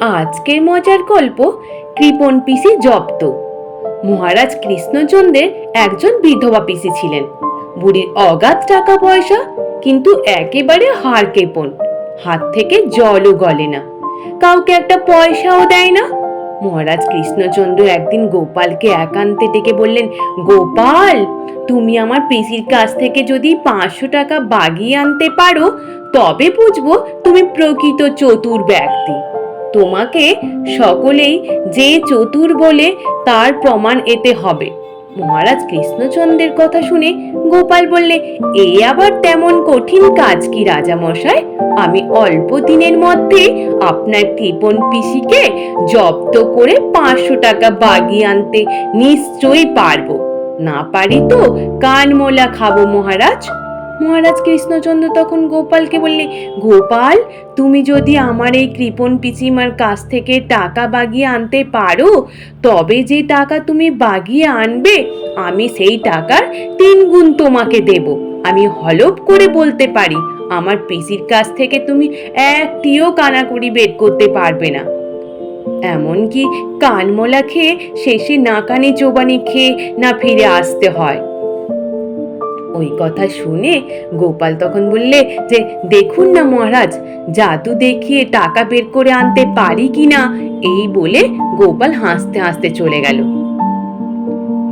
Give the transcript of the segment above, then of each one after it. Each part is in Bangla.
আজকের মজার গল্প কৃপন পিসি জব্দ। মহারাজ কৃষ্ণচন্দ্রের একজন বিধবা পিসি ছিলেন। বুড়ির অগাধ টাকা পয়সা, কিন্তু একেবারে হার কেপন। হাত থেকে জলও গলে না। কাউকে একটা পয়সাও দেয় না। মহারাজ কৃষ্ণচন্দ্র একদিন গোপালকে একান্তে ডেকে বললেন, গোপাল, তুমি আমার পিসির কাছ থেকে যদি পাঁচশো টাকা বাগিয়ে আনতে পারো, তবে বুঝব তুমি প্রকৃত চতুর ব্যক্তি। তোমাকে সকলেই যে চতুর বলে তার প্রমাণ এতে হবে। মহারাজ কৃষ্ণচন্দ্রের কথা শুনে গোপাল বললে, এ আবার তেমন কঠিন কাজ কি রাজা মশাই আমি অল্প দিনের মধ্যে আপনার কৃপন পিসিকে জব্দ করে পাঁচশো টাকা বাগিয়ে আনতে নিশ্চয়ই পারব। না পারি তো কানমোলা খাব মহারাজ? মহারাজ কৃষ্ণচন্দ্র তখন গোপালকে বললে, গোপাল, তুমি যদি আমার এই কৃপন পিসিমার কাছ থেকে টাকা বাগিয়ে আনতে পারো, তবে যে টাকা তুমি বাগিয়ে আনবে, আমি সেই টাকার তিন গুণ তোমাকে দেব। আমি হলপ করে বলতে পারি, আমার পিসির কাছ থেকে তুমি একটিও কানাকড়ি বের করতে পারবে না। এমনকি কানমলা খেয়ে শেষে নাকানি চোবানি খেয়ে না ফিরে আসতে হয়। ওই কথা শুনে গোপাল তখন বললে যে, দেখুন না মহারাজ, জাদু দেখিয়ে টাকা বের করে আনতে পারি কিনা? এই বলে গোপাল হাসতে হাসতে চলে গেল।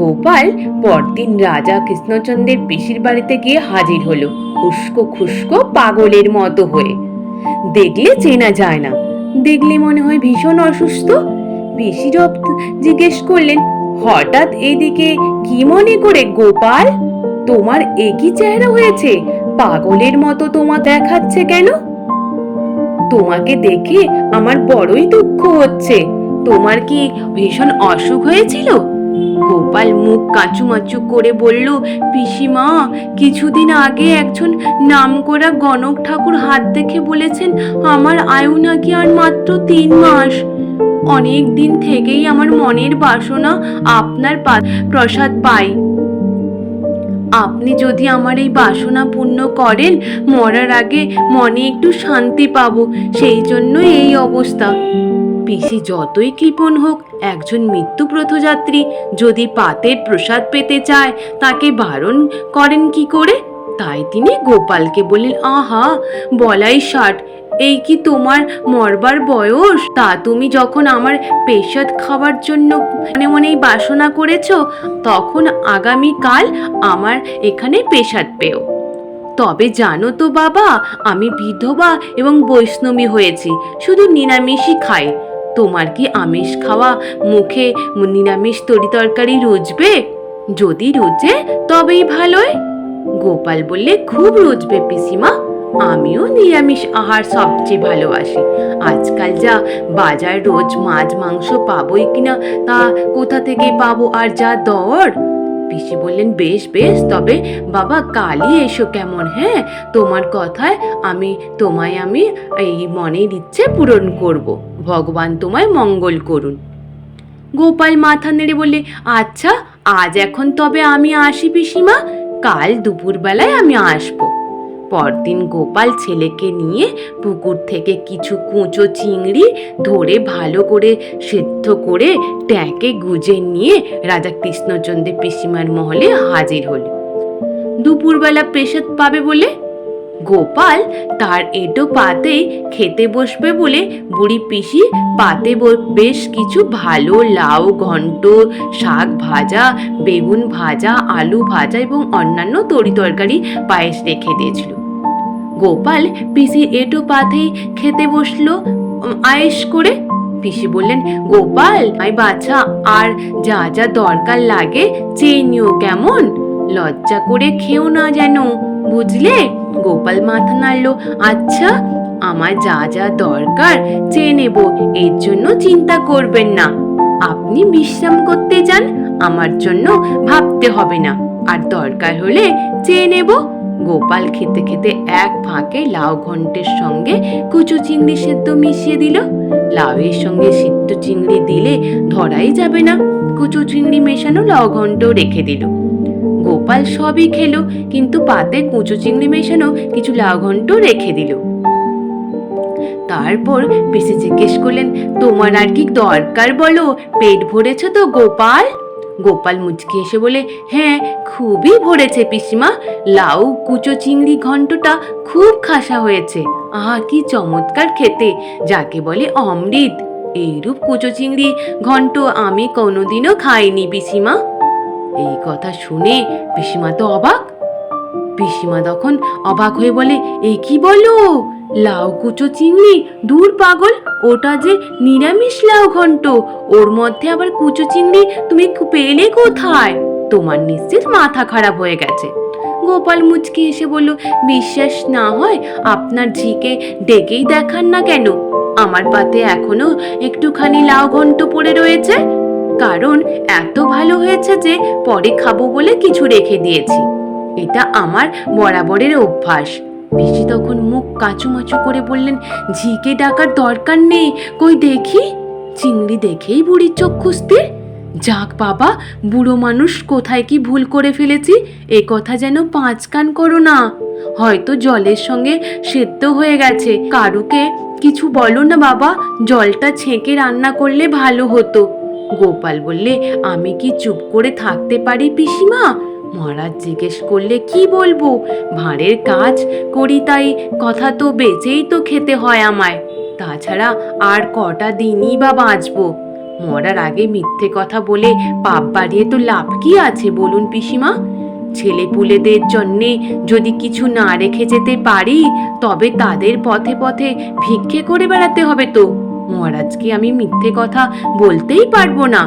গোপাল পরদিন রাজা কৃষ্ণচন্দ্রের পিসির বাড়িতে গিয়ে হাজির হলো উস্কো খুস্কো পাগলের মতো হয়ে। দেখলে চেনা যায় না, দেখলে মনে হয় ভীষণ অসুস্থ। পিসি জিজ্ঞেস করলেন, হঠাৎ এদিকে কি মনে করে গোপাল? তোমার একই চেহারা হয়েছে। পাগলের মতো তোমা দেখাচ্ছে কেন? তোমাকে দেখে আমার বড়ই দুঃখ হচ্ছে। তোমার কি ভীষণ অসুখ হয়েছিল? গোপাল মুখ কাঁচুমাচু করে বলল, পিসিমা, কিছুদিন আগে একজন নামকরা গণক ঠাকুর হাত দেখে বলেছেন, আমার আয়ু নাকি আর মাত্র তিন মাস। অনেক দিন থেকেই আমার মনের বাসনা আপনার প্রসাদ পাই। আপনি যদি আমার এই বাসনা পূর্ণ করেন, মরার আগে মনে একটু শান্তি পাবো। সেই জন্য এই অবস্থা। পিসি যতই কৃপণ হোক, একজন মৃত্যুপ্রথযাত্রী যদি পাতের প্রসাদ পেতে চায়, তাকে বারণ করেন কি করে? তাই তিনি গোপালকে বললেন, আহা, বলাই ষাট। এই কি তোমার মরবার বয়স? তা তুমি যখন আমার পেশাদ খাওয়ার জন্য মনে মনেই বাসনা করেছ, তখন আগামীকাল আমার এখানে পেশাদ পেও। তবে জানো তো বাবা, আমি বিধবা এবং বৈষ্ণবী হয়েছি, শুধু নিরামিষই খাই। তোমার কি আমিষ খাওয়া মুখে নিরামিষ তরি তরকারি রুজবে? যদি রুজে, তবেই ভালোই গোপাল বললে, খুব রুজবে পিসিমা। আমিও নিরামিষ আহার সবচেয়ে ভালোবাসি। আজকাল যা বাজার রোজ মাছ, মাংস পাবোই কিনা, তা কোথা থেকে পাবো আর যা দর? পিসি বললেন, বেশ বেশ, তবে বাবা কালই এসো কেমন হ্যাঁ? তোমার কথায় আমি, তোমায় আমি এই মনের ইচ্ছে পূরণ করব। ভগবান তোমায় মঙ্গল করুন। গোপাল মাথা নেড়ে বললে আচ্ছা আজ এখন তবে আমি আসি পিসিমা, কাল দুপুরবেলায় আমি আসব। পরদিন গোপাল ছেলেকে নিয়ে পুকুর থেকে কিছু কুঁচো চিংড়ি ধরে ভালো করে সেদ্ধ করে ট্যাঁকে গুজে নিয়ে রাজা কৃষ্ণচন্দ্রের পিসিমার মহলে হাজির হল। দুপুরবেলা পেশাদ পাবে বলে গোপাল তার এটো পাতেই খেতে বসবে বলে বুড়ি পিসি পাতে বেশ কিছু ভালো লাউ, ঘন্ট, শাক ভাজা, বেগুন ভাজা, আলু ভাজা এবং অন্যান্য তরি তরকারি পায়েস রেখে দিয়েছিল। গোপাল পিসি এটো পাতেই খেতে বসল আয়েশ করে। পিসি বললেন, গোপাল আই বাচ্চা আর যা যা দরকার লাগে চেয়ে নিও কেমন? লজ্জা করে খেও না যেন, বুঝলে? গোপাল মাথা নাড়লো আচ্ছা আমার যা যা দরকার চেয়ে নেব, এর জন্য চিন্তা করবেন না। আপনি বিশ্রাম করতে যান, আমার জন্য ভাবতে হবে না। আর দরকার হলে চেয়ে নেব। গোপাল খেতে খেতে এক ফাঁকে লাউ ঘন্টের সঙ্গে কুচো চিংড়ি সেদ্ধ মিশিয়ে দিল। লাউয়ের সঙ্গে সিদ্ধ চিংড়ি দিলে ধরাই যাবে না। কুচো চিংড়ি মেশানো লাউ ঘন্ট রেখে দিল। গোপাল সবই খেলো, কিন্তু পাতে কুচো চিংড়ি মেশানো কিছু লাউ ঘন্ট রেখে দিল। তারপর পিসি জিজ্ঞেস করলেন, তোমার আর কি দরকার বলো? পেট ভরেছে তো গোপাল? গোপাল মুচকি এসে বলে হ্যাঁ খুবই ভরেছে পিসিমা। লাউ, কুচো চিংড়ি ঘন্টটা খুব খাসা হয়েছে। আহা, কি চমৎকার খেতে, যাকে বলে অমৃত। এইরূপ কুচো চিংড়ি ঘন্ট আমি কোনোদিনও খাইনি পিসিমা। এই কথা শুনে পিসিমা তো অবাক। পিসিমা তখন অবাক হয়ে বলে, এ কি বলো? লাউ, কুচো চিংড়ি দূর পাগল, ওটা যে নিরামিষ লাউ ঘন্ট। ওর মধ্যে আবার কুচো চিংড়ি তুমি পেলে কোথায়? তোমার নিশ্চিত মাথা খারাপ হয়ে গেছে। গোপাল মুচকি এসে বলল, বিশ্বাস না হয় আপনার ঝিকে ডেকেই দেখান না কেন? আমার পাতে এখনও একটুখানি লাউ ঘন্ট পড়ে রয়েছে। কারণ এত ভালো হয়েছে যে পরে খাব বলে কিছু রেখে দিয়েছি। এটা আমার বরাবরের অভ্যাস। পিসি তখন মুখ কাচুমাচু করে বললেন, ঝিকে ডাকার দরকার নেই, কই দেখি? চিংড়ি দেখেই বুড়ির চোখ খুঁজতে? যাক বাবা, বুড়ো মানুষ কোথায় কি ভুল করে ফেলেছি, এ কথা যেন পাঁচ কান করো না। হয়তো জলের সঙ্গে সেদ্ধ হয়ে গেছে। কারুকে কিছু বলো না বাবা, জলটা ছেঁকে রান্না করলে ভালো হতো। গোপাল বললে, আমি কি চুপ করে থাকতে পারি পিসিমা? মহারাজ জিজ্ঞেস করলে, কি বলব? ভাঁড়ের কাজ করি তাই কথা তো বেঁচেই তো খেতে হয় আমায়। তাছাড়া আর কটা দিনই বা বাঁচবো। মরার আগে মিথ্যে কথা বলে পাপ বাড়িয়ে তো লাভ কি আছে বলুন পিসিমা? ছেলেপুলেদের জন্যে যদি কিছু না রেখে যেতে পারি, তবে তাদের পথে পথে ভিক্ষে করে বেড়াতে হবে তো। মহারাজকে আমি মিথ্যে কথা বলতেই পারব না।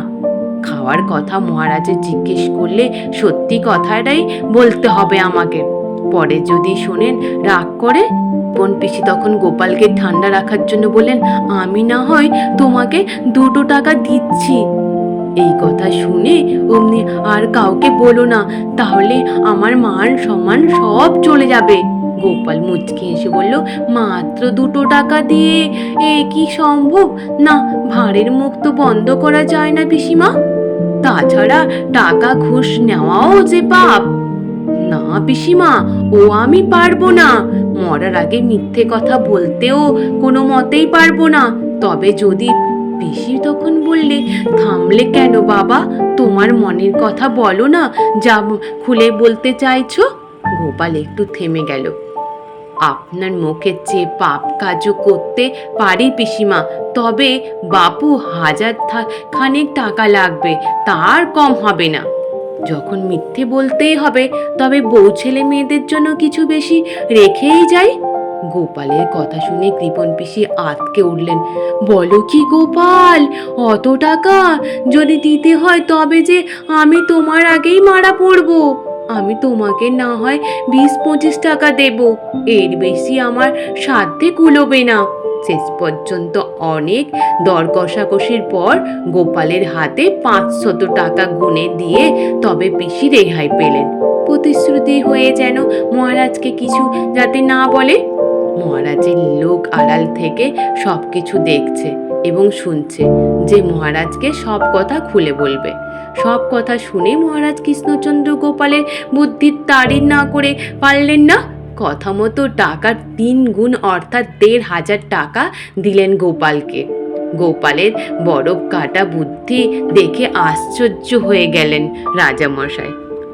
খাওয়ার কথা মহারাজে জিজ্ঞেস করলে সত্যি কথাটাই বলতে হবে আমাকে। পরে যদি শোনেন, রাগ করে, বোন পিসি তখন গোপালকে ঠান্ডা রাখার জন্য বললেন, আমি না হয় তোমাকে দুটো টাকা দিচ্ছি। এই কথা শুনে অমনি আর কাউকে বলো না, তাহলে আমার মান সম্মান সব চলে যাবে। গোপাল মুচকি এসে বলল, মাত্র দুটো টাকা দিয়ে এ কি সম্ভব? না, ভাঁড়ের মুখ তো বন্ধ করা যায় না পিসিমা। তাছাড়া টাকা ঘুষ নেওয়াও যে পাপ। না পিসিমা, ও আমি পারব না। মরার আগে মিথ্যে কথা বলতেও কোনো মতেই পারব না। তবে যদি পিসি তখন বললে, থামলে কেন বাবা? তোমার মনের কথা বলো না। যা খুলে বলতে চাইছো? গোপাল একটু থেমে গেল। আপনার মুখের চেয়ে পাপ কাজও করতে পারি পিসিমা, তবে বাপু হাজার খানেক টাকা লাগবে, তার কম হবে না। যখন মিথ্যে বলতেই হবে, তবে বউ ছেলে মেয়েদের জন্য কিছু বেশি রেখেই যাই। গোপালের কথা শুনে কৃপন পিসি আতকে উঠলেন। বলো কি গোপাল, অত টাকা যদি দিতে হয় তবে যে আমি তোমার আগেই মারা পড়ব। আমি তোমাকে না হয় বিশ পঁচিশ টাকা দেব। এর বেশি আমার সাধ্যে কুলোবে না। শেষ পর্যন্ত অনেক দর কষাকষির পর গোপালের হাতে পাঁচশত টাকা গুনে দিয়ে তবে পিসি রেহাই পেলেন। প্রতিশ্রুতি হয়ে যেন মহারাজকে কিছু যাতে না বলে, মহারাজের লোক আড়াল থেকে সব কিছু দেখছে। এবং শুনছে যে মহারাজকে সব কথা খুলে বলবে। সব কথা শুনে মহারাজ কৃষ্ণচন্দ্র গোপালের বুদ্ধির তারির না করে পারলেন না। কথা মতো টাকার তিন গুণ অর্থাৎ দেড় হাজার টাকা দিলেন গোপালকে। গোপালের বরফ কাটা বুদ্ধি দেখে আশ্চর্য হয়ে গেলেন রাজামশাই।